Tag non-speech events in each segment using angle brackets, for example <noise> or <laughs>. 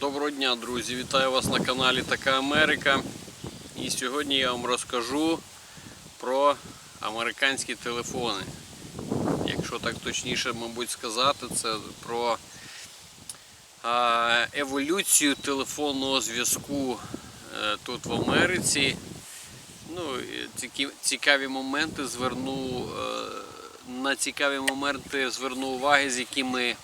Доброго дня, друзі! Вітаю вас на каналі Така Америка. І сьогодні я вам розкажу про американські телефони. Якщо так точніше, мабуть, сказати, це про еволюцію телефонного зв'язку е, тут в Америці. Ну, цікаві моменти зверну е, на цікаві моменти зверну уваги, з якими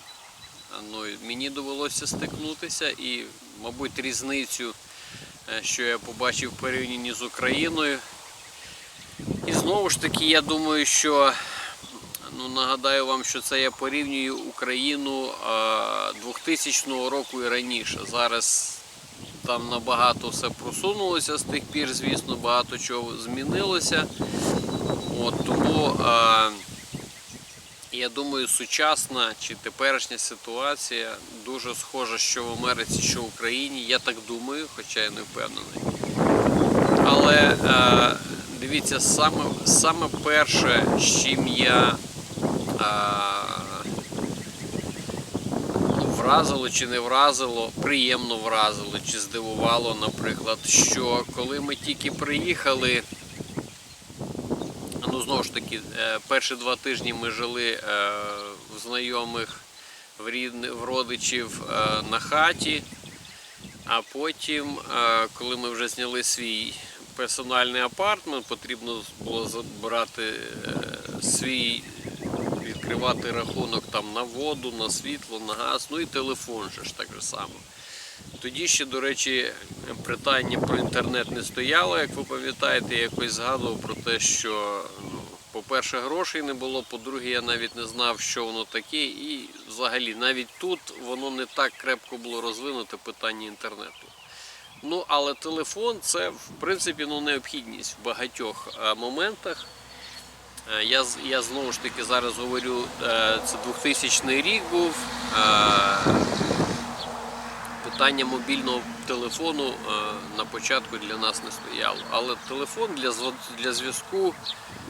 ну, мені довелося стикнутися і, мабуть, різницю, е, що я побачив в порівнянні з Україною. І знову ж таки, я думаю, що ну, нагадаю вам, що це я порівнюю Україну е, 2000 року і раніше. Зараз там набагато все просунулося з тих пір, звісно, багато чого змінилося. От, тому я думаю, сучасна чи теперішня ситуація дуже схожа, що в Америці, що в Україні. Я так думаю, хоча я не впевнений. Але е, дивіться, саме, саме перше, з чим я е, вразило чи не вразило, приємно вразило чи здивувало, наприклад, що коли ми тільки приїхали. Ну, знову ж таки, е, перші два тижні ми жили е, в знайомих, в, рідни, в родичів е, на хаті, а потім, коли ми вже зняли свій персональний апартмент, потрібно було забрати свій, відкривати рахунок там на воду, на світло, на газ, ну і телефон же ж так же само. Тоді ще, до речі, питання про інтернет не стояло, як ви пам'ятаєте, я якось згадував про те, що, ну, по-перше, грошей не було, по-друге, я навіть не знав, що воно таке, і взагалі навіть тут воно не так крепко було розвинуте питання інтернету. Ну, але телефон це в принципі ну, необхідність в багатьох е, моментах. Е, Я, я знову ж таки зараз говорю, е, це 2000 рік був. Питання мобільного телефону е, на початку для нас не стояло. Але телефон для, зв'язку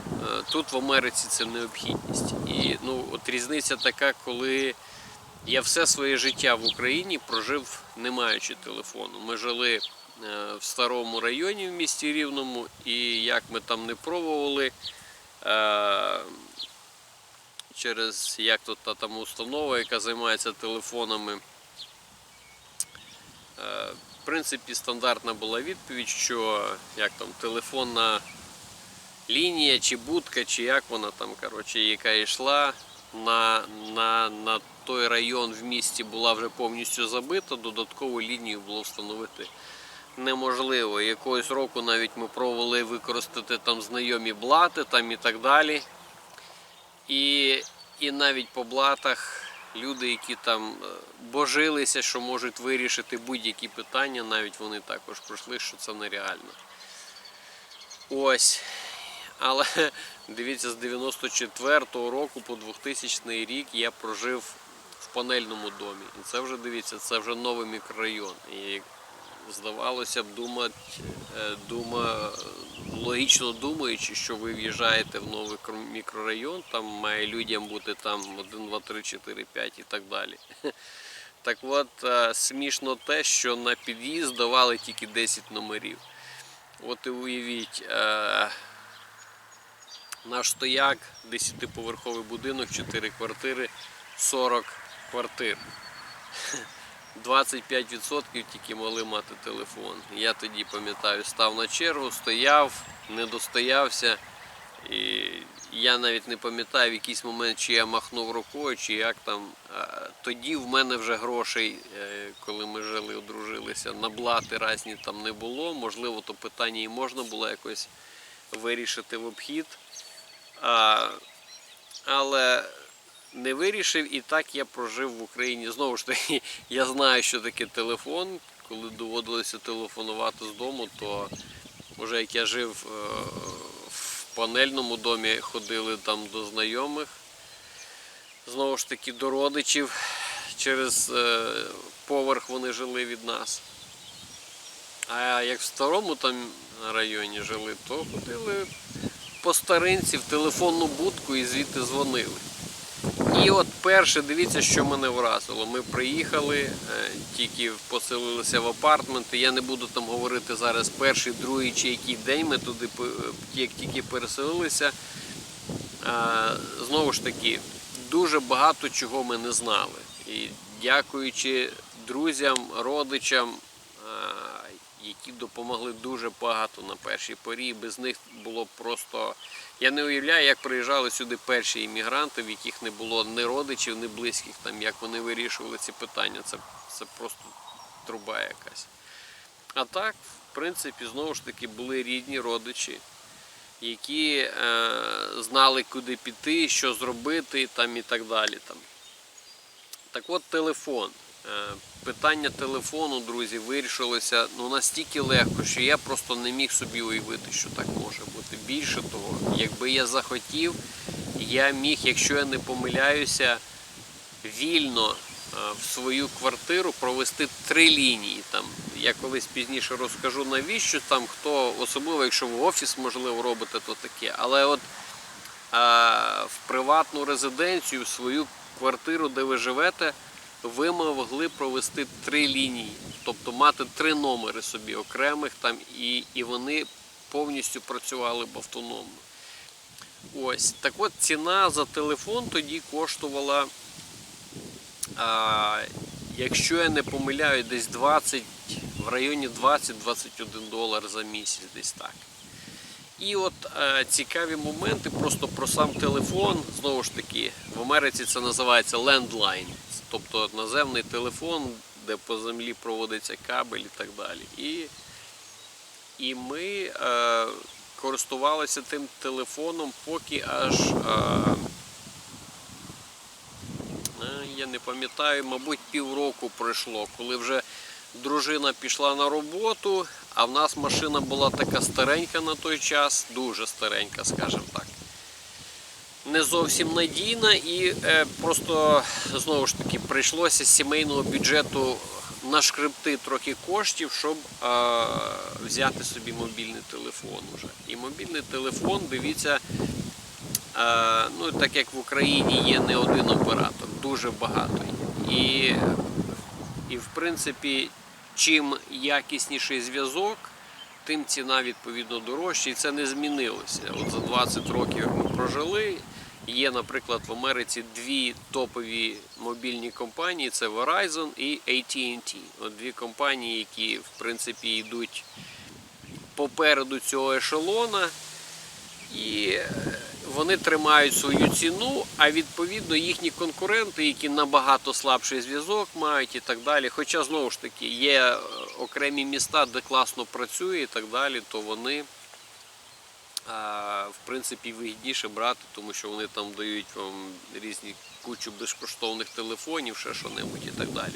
е, тут в Америці це необхідність. І ну, от різниця така, коли я все своє життя в Україні прожив не маючи телефону. Ми жили е, в старому районі в місті Рівному, і як ми там не пробували. Через як тут та там установа, яка займається телефонами, В принципі, стандартна була відповідь, що як там телефонна лінія чи будка, чи як вона там, коротше, яка йшла на, на, на той район в місті була вже повністю забита, додаткову лінію було встановити неможливо. Якогось року навіть ми пробували використати там знайомі блати там і так далі. І, і навіть по блатах люди, які там е, божилися, що можуть вирішити будь-які питання, навіть вони також пройшли, що це нереально. Ось. Але <laughs> дивіться, з 94-го року по 2000 рік я прожив в панельному домі. І це вже дивіться, це вже новий мікрорайон. І здавалося б, думати, е, дума, логічно думаючи, що ви в'їжджаєте в новий мікрорайон, там має людям бути там 1, 2, 3, 4, 5 і так далі. <laughs> Так от, е, смішно те, що на під'їзд давали тільки 10 номерів. От і уявіть, е, наш стояк, 10-поверховий будинок, 4 квартири, 40 квартир. <laughs> 25% тільки могли мати телефон. Я тоді пам'ятаю, став на чергу, стояв, не достоявся. І я навіть не пам'ятаю в якийсь момент, чи я махнув рукою, чи як там. Тоді в мене вже грошей, е, коли ми жили, одружилися, на блати різні там не було. Можливо, то питання і можна було якось вирішити в обхід. А, але не вирішив і так я прожив в Україні. Знову ж таки, <laughs> я знаю, що таке телефон. Коли доводилося телефонувати з дому, то вже як я жив е, в панельному домі, ходили там до знайомих, знову ж таки до родичів. Через е, поверх вони жили від нас. А як в старому там районі жили, то ходили по старинці в телефонну будку і звідти дзвонили. І от По-перше, дивіться, що мене вразило. Ми приїхали, е, тільки поселилися в апартменти. Я не буду там говорити зараз перший, другий чи який день ми туди як тільки переселилися. Знову ж таки, дуже багато чого ми не знали. І дякуючи друзям, родичам, які допомогли дуже багато на першій порі. Без них було просто. Я не уявляю, як приїжджали сюди перші іммігранти, в яких не було ні родичів, ні близьких, там, як вони вирішували ці питання. Це, це просто труба якась. А так, в принципі, знову ж таки, були рідні родичі, які е, знали, куди піти, що зробити там, і так далі. Там. Так от телефон. Е, Питання телефону, друзі, вирішилося ну, настільки легко, що я просто не міг собі уявити, що так може бути. Більше того, якби я захотів, я міг, якщо я не помиляюся, вільно е, в свою квартиру провести три лінії. Там, я колись пізніше розкажу навіщо там, хто, особливо якщо в офіс можливо робите, то таке. Але от а, в приватну резиденцію, в свою квартиру, де ви живете, ви могли провести три лінії, тобто мати три номери собі окремих там, і, і вони повністю працювали б автономно. Ось так от ціна за телефон тоді коштувала, а, якщо я не помиляю, десь 20, в районі 20-21 долар за місяць, десь так. І от е, цікаві моменти просто про сам телефон. Знову ж таки, в Америці це називається лендлайн, тобто наземний телефон, де по землі проводиться кабель і так далі. І, і ми е, користувалися тим телефоном, поки аж. Е, е, я не пам'ятаю, мабуть, півроку пройшло, коли вже дружина пішла на роботу, а в нас машина була така старенька на той час, дуже старенька, скажімо так. Не зовсім надійна і е, просто знову ж таки прийшлося з сімейного бюджету нашкребти трохи коштів, щоб е, взяти собі мобільний телефон уже. І мобільний телефон, дивіться, е, ну так як в Україні є не один оператор, дуже багато є. І і в принципі, чим якісніший зв'язок, тим ціна відповідно дорожча. І це не змінилося. От за 20 років ми прожили. Є, наприклад, в Америці дві топові мобільні компанії: це Verizon і AT&T. От дві компанії, які в принципі йдуть попереду цього ешелона. І е, вони тримають свою ціну, а відповідно їхні конкуренти, які набагато слабший зв'язок мають і так далі. Хоча знову ж таки є е, окремі міста, де класно працює і так далі, то вони в принципі вигідніше брати, тому що вони там дають вам різні кучу безкоштовних телефонів, ще що-небудь і так далі.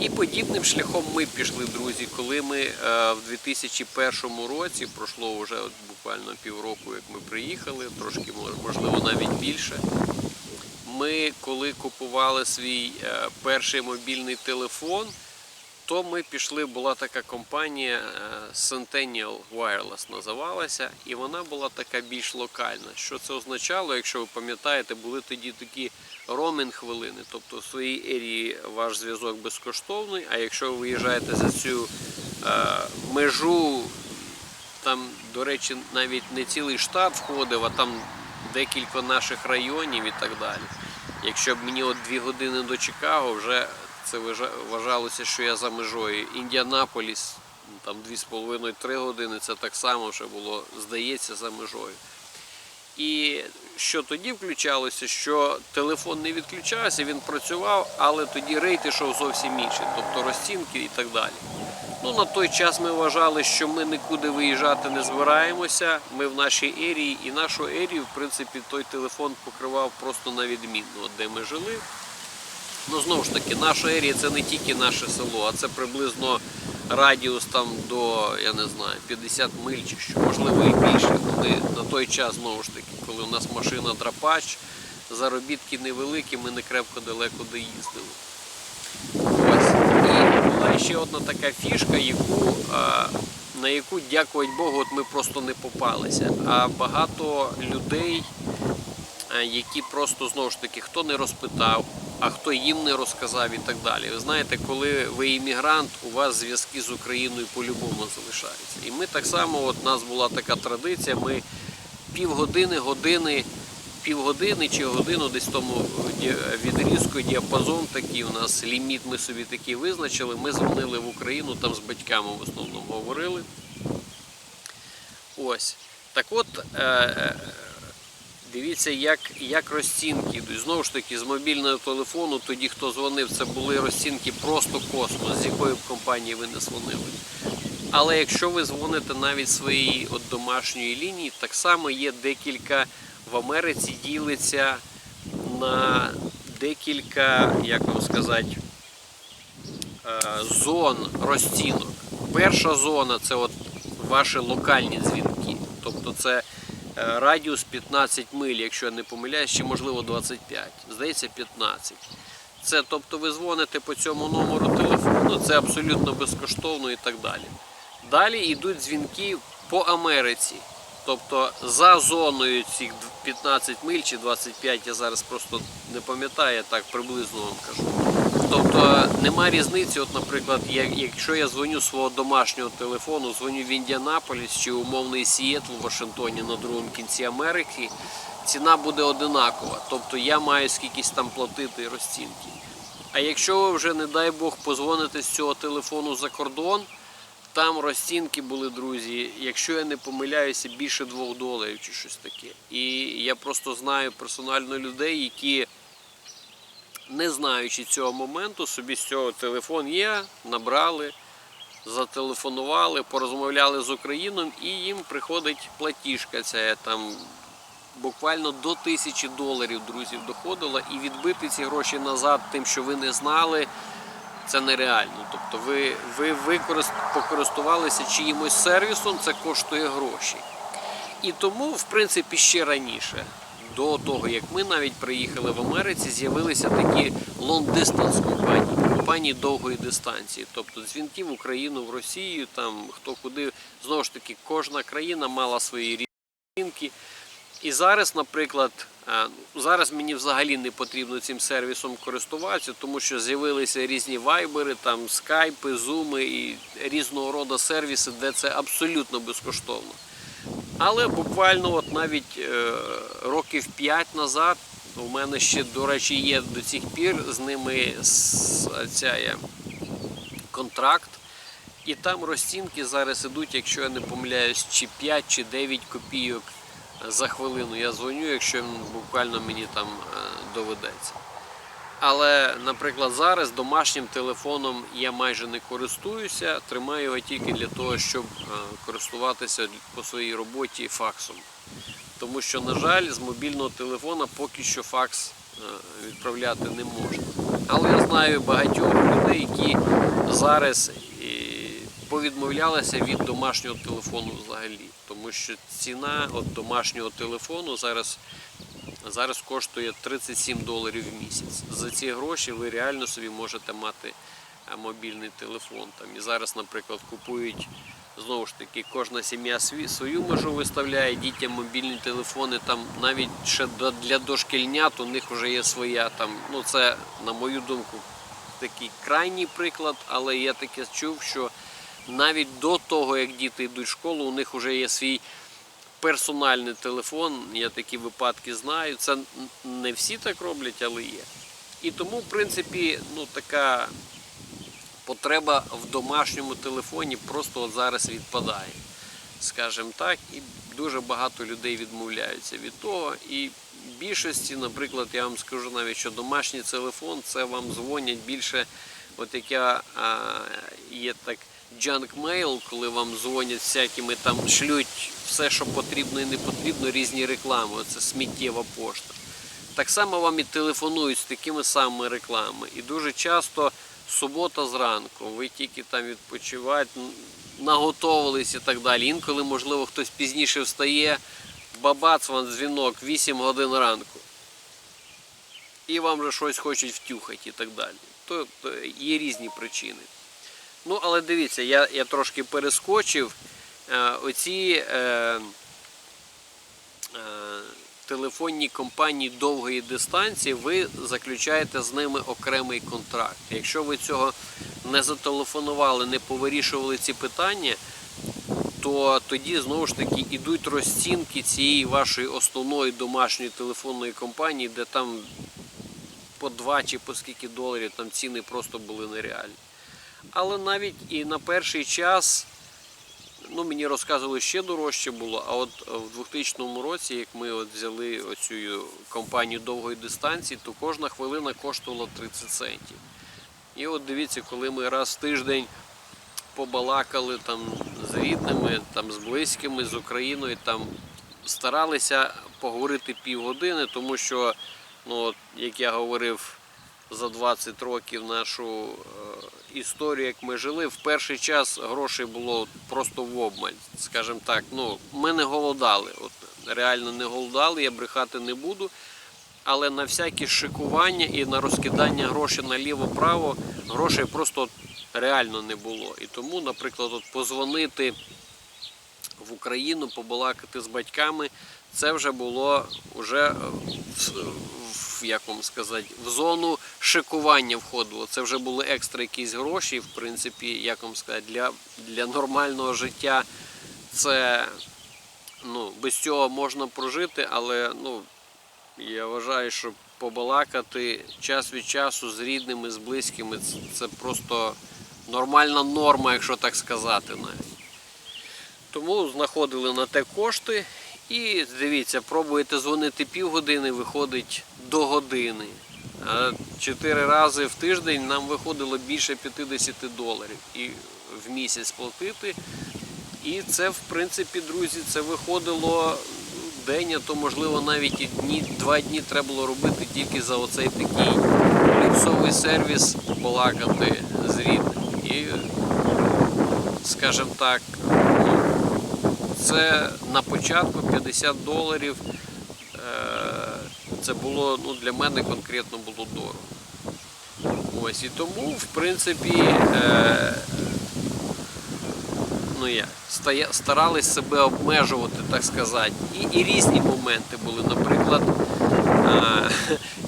І подібним шляхом ми пішли, друзі, коли ми е, в 2001 році, пройшло вже буквально півроку, як ми приїхали, трошки можливо навіть більше. Ми коли купували свій е, перший мобільний телефон, то ми пішли, була така компанія е, Centennial Wireless називалася, і вона була така більш локальна. Що це означало, якщо ви пам'ятаєте, були тоді такі роумінг хвилини, тобто в своїй ерії ваш зв'язок безкоштовний, а якщо ви виїжджаєте за цю е, межу, там, до речі, навіть не цілий штат входив, а там декілька наших районів і так далі. Якщо б мені от дві години до Чикаго, вже це вважалося, що я за межою. Індіанаполіс, там 2,5-3 години, це так само вже було, здається, за межою. І що тоді включалося, що телефон не відключався, він працював, але тоді рейд ішов зовсім інший, тобто розцінки і так далі. Ну, на той час ми вважали, що ми нікуди виїжджати не збираємося. Ми в нашій ерії, і нашу ерію, в принципі, той телефон покривав просто на відмінно, де ми жили. Ну, знову ж таки, наша ерія це не тільки наше село, а це приблизно радіус там до, я не знаю, 50 миль чи що, можливо і більше. Коли на той час, знову ж таки, коли у нас машина драпач, заробітки невеликі, ми не крепко далеко доїздили. Ось. І була ще одна така фішка, яку, на яку, дякувати Богу, от ми просто не попалися. А багато людей які просто знову ж таки хто не розпитав, а хто їм не розказав і так далі. Ви знаєте, коли ви іммігрант, у вас зв'язки з Україною по-любому залишаються. І ми так само, от у нас була така традиція, ми півгодини, години, півгодини чи годину десь тому відрізку, діапазон такий у нас, ліміт ми собі такий визначили. Ми дзвонили в Україну, там з батьками в основному говорили. Ось. Так от, е, е, дивіться, як, як розцінки йдуть. Знову ж таки, з мобільного телефону, тоді хто дзвонив, це були розцінки просто космос, з якої б компанії ви не дзвонили. Але якщо ви дзвоните навіть своїй от домашньої лінії, так само є декілька в Америці ділиться на декілька, як вам сказати, е, зон розцінок. Перша зона це от ваші локальні дзвінки. Тобто це радіус 15 миль, якщо я не помиляюсь, чи можливо 25. Здається, 15. Це тобто ви дзвоните по цьому номеру телефону, це абсолютно безкоштовно і так далі. Далі йдуть дзвінки по Америці. Тобто за зоною цих 15 миль чи 25, я зараз просто не пам'ятаю, так приблизно вам кажу. Тобто нема різниці, от, наприклад, як- якщо я дзвоню свого домашнього телефону, дзвоню в Індіанаполіс чи умовний Сієтл в Вашингтоні на другому кінці Америки, ціна буде одинакова. Тобто я маю скількись там платити розцінки. А якщо ви вже, не дай Бог, позвоните з цього телефону за кордон, там розцінки були, друзі, якщо я не помиляюся, більше 2 доларів чи щось таке. І я просто знаю персонально людей, які, не знаючи цього моменту, собі з цього телефон є, набрали, зателефонували, порозмовляли з Україною, і їм приходить платіжка. Це там буквально до тисячі доларів, друзів, доходило, і відбити ці гроші назад тим, що ви не знали. Це нереально. Тобто ви, ви використ- покористувалися чиїмось сервісом, це коштує гроші. І тому, в принципі, ще раніше, до того як ми навіть приїхали в Америці, з'явилися такі long-distance компанії, компанії довгої дистанції. Тобто дзвінки в Україну, в Росію, там хто куди. Знову ж таки, кожна країна мала свої різні. І зараз, наприклад, е, зараз мені взагалі не потрібно цим сервісом користуватися, тому що з'явилися різні вайбери, там скайпи, зуми і різного роду сервіси, де це абсолютно безкоштовно. Але буквально от навіть е, років 5 назад у мене ще, до речі, є до цих пір з ними ця є контракт. І там розцінки зараз ідуть, якщо я не помиляюсь, чи 5 чи 9 копійок за хвилину. Я дзвоню, якщо буквально мені там е, доведеться. Але, наприклад, зараз домашнім телефоном я майже не користуюся, тримаю його тільки для того, щоб е, користуватися по своїй роботі факсом. Тому що, на жаль, з мобільного телефона поки що факс е, відправляти не можна. Але я знаю багатьох людей, які зараз е, повідмовлялися від домашнього телефону взагалі. Тому що ціна от домашнього телефону зараз зараз коштує 37 доларів в місяць. За ці гроші ви реально собі можете мати е, мобільний телефон. Там і зараз, наприклад, купують знову ж таки кожна сім'я свою межу виставляє дітям мобільні телефони. Там навіть ще для дошкільнят у них вже є своя. Там ну це на мою думку такий крайній приклад, але я таке чув, що навіть до того, як діти йдуть в школу, у них вже є свій персональний телефон. Я такі випадки знаю. Це не всі так роблять, але є. І тому, в принципі, ну така потреба в домашньому телефоні просто от зараз відпадає. Скажімо так, і дуже багато людей відмовляються від того. І в більшості, наприклад, я вам скажу навіть, що домашній телефон це вам дзвонять більше, от як я є так mail, коли вам дзвонять всякими там шлють все, що потрібно і не потрібно, різні реклами. Оце сміттєва пошта. Так само вам і телефонують з такими самими рекламами. І дуже часто субота зранку, ви тільки там відпочиваєте, наготовились і так далі. Інколи, можливо, хтось пізніше встає, бабац вам дзвінок 8 годин ранку. І вам вже щось хочуть втюхати і так далі. То, то є різні причини. Ну, але дивіться, я, я трошки перескочив. Е, оці е, е, телефонні компанії довгої дистанції, ви заключаєте з ними окремий контракт. Якщо ви цього не зателефонували, не повирішували ці питання, то тоді знову ж таки ідуть розцінки цієї вашої основної домашньої телефонної компанії, де там по 2 чи по скільки доларів там ціни просто були нереальні. Але навіть і на перший час, ну мені розказували, ще дорожче було. А от в 2000 році, як ми от взяли оцю компанію довгої дистанції, то кожна хвилина коштувала 30 центів. І от дивіться, коли ми раз в тиждень побалакали там з рідними, там з близькими, з Україною, там старалися поговорити півгодини, тому що, ну, от, як я говорив за 20 років нашу е, історію, як ми жили, в перший час грошей було просто в обмаль. Скажімо так, ну, ми не голодали. От, реально не голодали, я брехати не буду. Але на всякі шикування і на розкидання грошей наліво-право грошей просто реально не було. І тому, наприклад, от позвонити в Україну, побалакати з батьками, це вже було вже в, в, як вам сказати, в зону шикування входило. Це вже були екстра якісь гроші. В принципі, як вам сказати, для, для нормального життя це ну, без цього можна прожити, але ну, я вважаю, що побалакати час від часу з рідними, з близькими це, це просто нормальна норма, якщо так сказати. Тому знаходили на те кошти і дивіться, пробуєте дзвонити півгодини, виходить до години. Чотири рази в тиждень нам виходило більше 50 доларів і в місяць платити. І це, в принципі, друзі, це виходило день, а то можливо навіть і дні, два дні треба було робити тільки за оцей такий люксовий сервіс балакати з рідним. І, скажімо так, це на початку 50 доларів. Це було ну, для мене конкретно було дорого. Ось і тому, в принципі, е, ну стая- старались себе обмежувати, так сказати. І, і різні моменти були. Наприклад, е,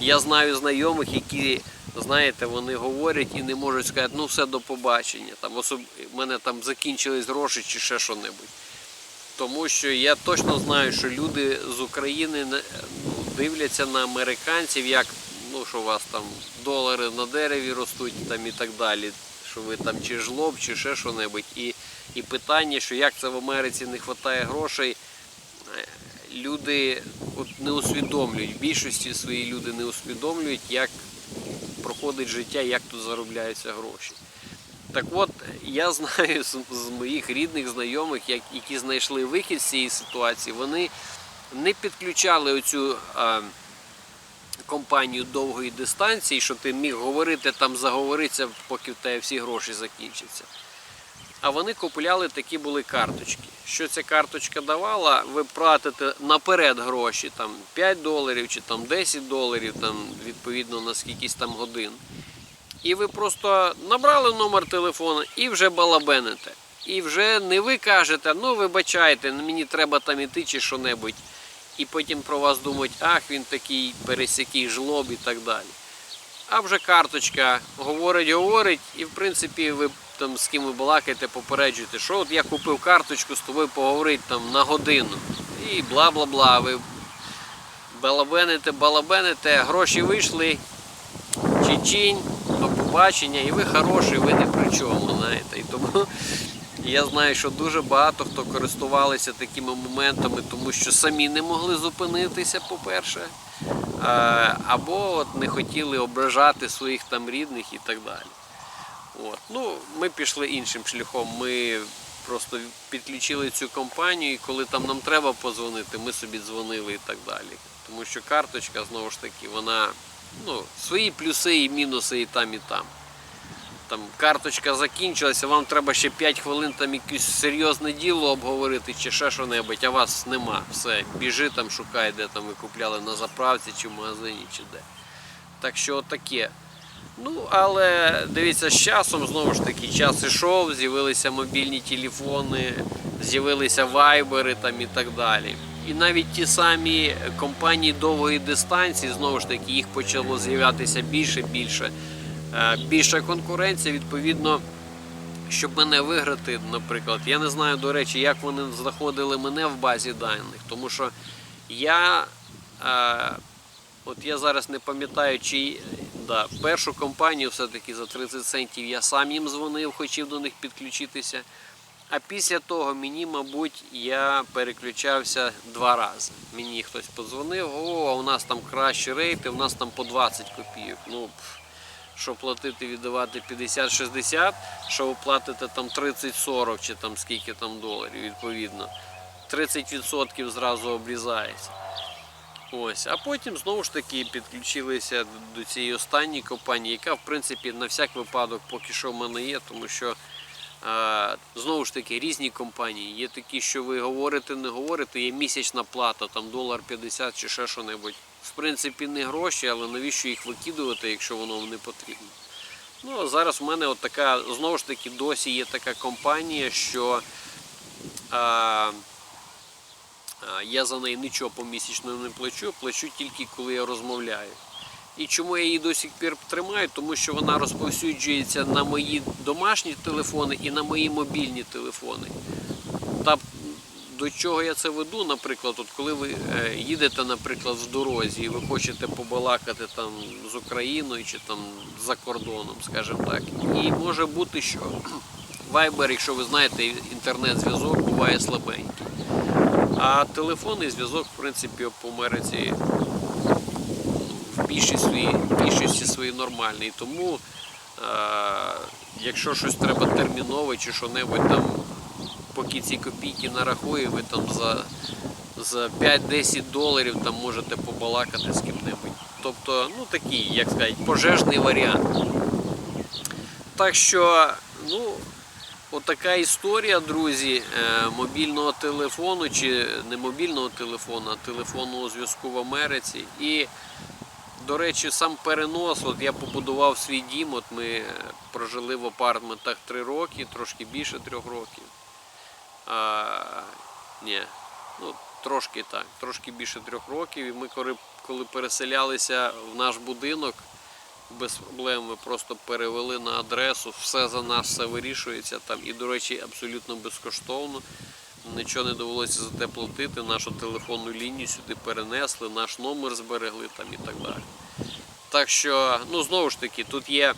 я знаю знайомих, які, знаєте, вони говорять і не можуть сказати, ну все до побачення. Там особ... в мене там закінчились гроші чи ще що-небудь. Тому що я точно знаю, що люди з України дивляться на американців, як ну, що у вас там долари на дереві ростуть там і так далі. Що ви там чи жлоб, чи ще що-небудь. І, і питання, що як це в Америці не вистачає грошей, е, люди от не усвідомлюють, в більшості свої люди не усвідомлюють, як проходить життя, як тут заробляються гроші. Так от, я знаю з, з моїх рідних знайомих, як, які знайшли вихід з цієї ситуації, вони не підключали оцю а, компанію довгої дистанції, що ти міг говорити там, заговоритися, поки в тебе всі гроші закінчаться. А вони купляли такі були карточки. Що ця карточка давала, ви платите наперед гроші, там 5 доларів чи там 10 доларів, там, відповідно на скількись там годин. І ви просто набрали номер телефону і вже балабените. І вже не ви кажете, ну вибачайте, мені треба там іти чи що-небудь. І потім про вас думають, ах, він такий пересякий жлоб і так далі. А вже карточка говорить, говорить, і в принципі ви там з ким ви балакаєте, попереджуєте, що от я купив карточку з тобою поговорити там на годину. І бла бла бла. Ви балабените, балабените, гроші вийшли, чичінь, до побачення, і ви хороший, ви не при чому, знаєте. І тому я знаю, що дуже багато хто користувалися такими моментами, тому що самі не могли зупинитися, по-перше, або от не хотіли ображати своїх там рідних і так далі. От. Ну, ми пішли іншим шляхом. Ми просто підключили цю компанію, і коли там нам треба подзвонити, ми собі дзвонили і так далі. Тому що карточка, знову ж таки, вона ну, свої плюси і мінуси і там, і там. Там карточка закінчилася, вам треба ще 5 хвилин там якесь серйозне діло обговорити чи ще що-небудь, а вас нема. Все, біжи там, шукай, де там ви купляли на заправці чи в магазині, чи де. Так що таке. Ну, але дивіться, з часом знову ж таки час ішов, з'явилися мобільні телефони, з'явилися вайбери там і так далі. І навіть ті самі компанії довгої дистанції, знову ж таки, їх почало з'являтися більше, більше. Е, Більша конкуренція, відповідно, щоб мене виграти, наприклад, я не знаю, до речі, як вони знаходили мене в базі даних, тому що я, е, от я зараз не пам'ятаю, чи да, першу компанію все-таки за 30 центів я сам їм дзвонив, хотів до них підключитися. А після того мені, мабуть, я переключався два рази. Мені хтось подзвонив, о, а у нас там кращі рейти, у нас там по 20 копійок. Ну, що платити, віддавати 50-60, що ви платите там 30-40 чи там скільки там доларів, відповідно. 30% зразу обрізається. Ось, а потім знову ж таки підключилися до цієї останньої компанії, яка в принципі на всяк випадок поки що в мене є, тому що е, знову ж таки різні компанії. Є такі, що ви говорите, не говорите, є місячна плата, там долар 50 чи ще що-небудь. В принципі, не гроші, але навіщо їх викидувати, якщо воно не потрібно? Ну, а зараз в мене от така, знову ж таки, досі є така компанія, що. Е, а, Я за неї нічого помісячно не плачу, плачу тільки коли я розмовляю. І чому я її до сих пір тримаю? Тому що вона розповсюджується на мої домашні телефони і на мої мобільні телефони. Та до чого я це веду, наприклад, от коли ви е, їдете, наприклад, в дорозі і ви хочете побалакати там з Україною чи там за кордоном, скажімо так. І може бути, що Viber, якщо ви знаєте, інтернет-зв'язок буває слабенький. А телефонний зв'язок, в принципі, по Америці в більшості в більшості своїй нормальний. Тому, е, якщо щось треба термінове чи що-небудь там, поки ці копійки нарахує, ви там за, за 5-10 доларів там можете побалакати з ким-небудь. Тобто, ну такий, як сказати, пожежний варіант. Так що, ну, Отака історія, друзі, е, мобільного телефону чи не мобільного телефону, а телефонного зв'язку в Америці. І, до речі, сам перенос, от я побудував свій дім, от ми е, прожили в апартментах 3 роки, трошки більше 3 років. А, ні, ну трошки так, трошки більше 3 років. І ми коли, коли переселялися в наш будинок, без проблем ми просто перевели на адресу, все за нас все вирішується там. І, до речі, абсолютно безкоштовно. Нічого не довелося за те платити, нашу телефонну лінію сюди перенесли, наш номер зберегли там і так далі. Так що, ну знову ж таки, тут є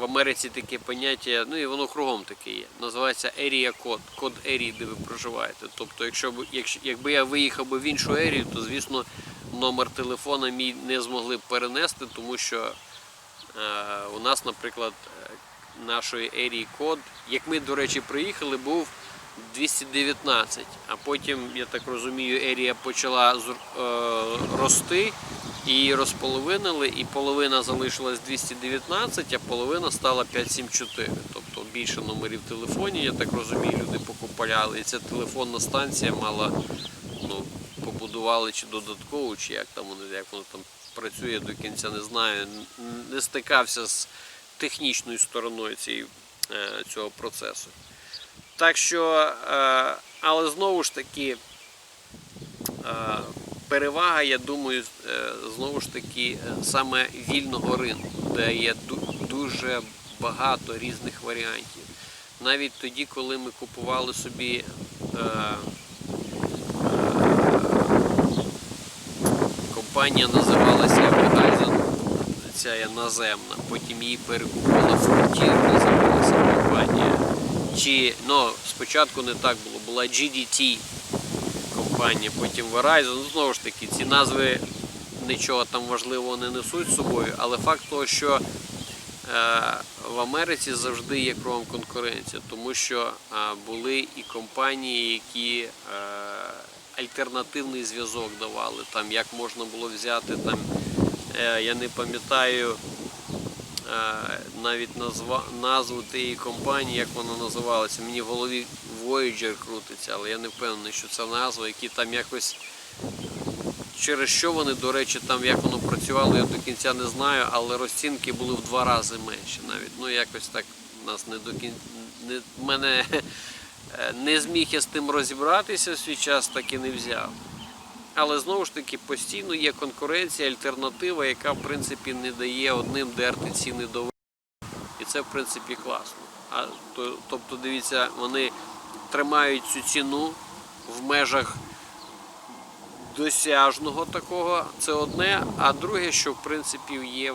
в Америці таке поняття, ну і воно кругом таке є. Називається Area Code, код ерії, де ви проживаєте. Тобто, якщо якщо, якби я виїхав би в іншу ерію, то звісно номер телефона мій не змогли б перенести, тому що Е, у нас, наприклад, е, нашої ерії код, як ми, до речі, приїхали, був 219, а потім, я так розумію, ерія почала е, рости її розполовинили, і половина залишилась 219, а половина стала 574. Тобто більше номерів телефонів, я так розумію, люди покупали. І ця телефонна станція мала, ну, побудували чи додаткову, чи як там воно, як воно там працює до кінця, не знаю. Не стикався з технічною стороною цієї, е, цього процесу. Так що, е, але знову ж таки, е, перевага, я думаю, е, знову ж таки, е, саме вільного ринку, де є дуже багато різних варіантів. Навіть тоді, коли ми купували собі е, компанія називалася Verizon, ця є наземна, потім її перекупила Frontier, називалася компанія. Чи, ну, спочатку не так було, була GDT компанія, потім Verizon. Ну, знову ж таки, ці назви нічого там важливого не несуть з собою, але факт того, що е, в Америці завжди є кругом конкуренція, тому що е, були і компанії, які е, альтернативний зв'язок давали, там як можна було взяти там, я не пам'ятаю навіть назву тієї компанії, як вона називалася. Мені в голові Voyager крутиться, але я не впевнений, що це назва, які там якось. Через що вони, до речі, там як воно працювало, я до кінця не знаю, але розцінки були в два рази менші навіть. Ну якось так нас не до кін... не... мене е, не зміг я з тим розібратися в свій час, так і не взяв. Але знову ж таки постійно є конкуренція, альтернатива, яка в принципі не дає одним дерти ціни до. І це в принципі класно. А, то, тобто, дивіться, вони тримають цю ціну в межах досяжного такого, це одне, а друге, що в принципі є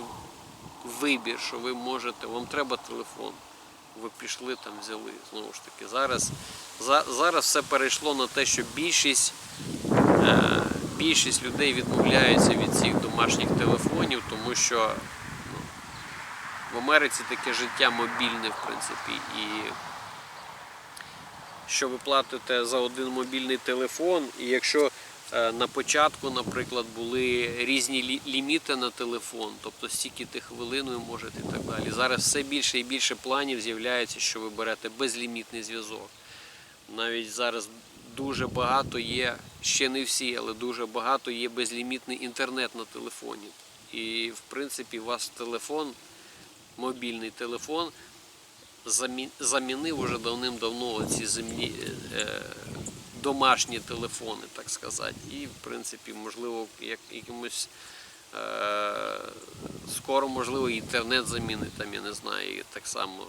вибір, що ви можете, вам треба телефон. Ви пішли там, взяли. Знову ж таки, зараз, за, зараз все перейшло на те, що більшість, е, більшість людей відмовляються від цих домашніх телефонів, тому що ну, в Америці таке життя мобільне, в принципі, і що ви платите за один мобільний телефон, і якщо е, на початку, наприклад, були різні ліміти на телефон, тобто стільки ти хвилин ви можете і так далі. Зараз все більше і більше планів з'являється, що ви берете безлімітний зв'язок. Навіть зараз дуже багато є, ще не всі, але дуже багато є безлімітний інтернет на телефоні. І в принципі, у вас телефон, мобільний телефон, замі- замінив уже давним-давно ці земні, е, домашні телефони, так сказати. І, в принципі, можливо, як, якимось е, скоро, можливо, інтернет замінить, там, я не знаю, і так само.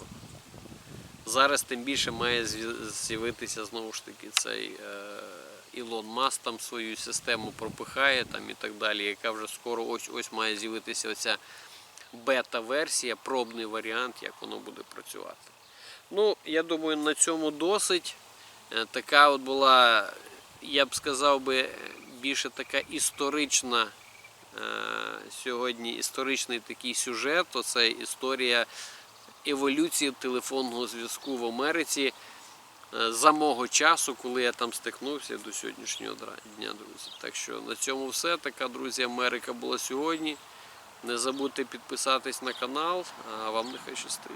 Зараз тим більше має з'явитися знову ж таки цей е, Ілон Маск там свою систему пропихає там і так далі, яка вже скоро ось ось має з'явитися оця бета-версія, пробний варіант, як воно буде працювати. Ну, я думаю, на цьому досить. Е, Така от була, я б сказав би, більше така історична е, сьогодні історичний такий сюжет. Оце історія еволюції телефонного зв'язку в Америці е, за мого часу, коли я там стикнувся до сьогоднішнього дня, друзі. Так що на цьому все. Така, друзі, Америка була сьогодні. Не забудьте підписатись на канал, а вам нехай щастить.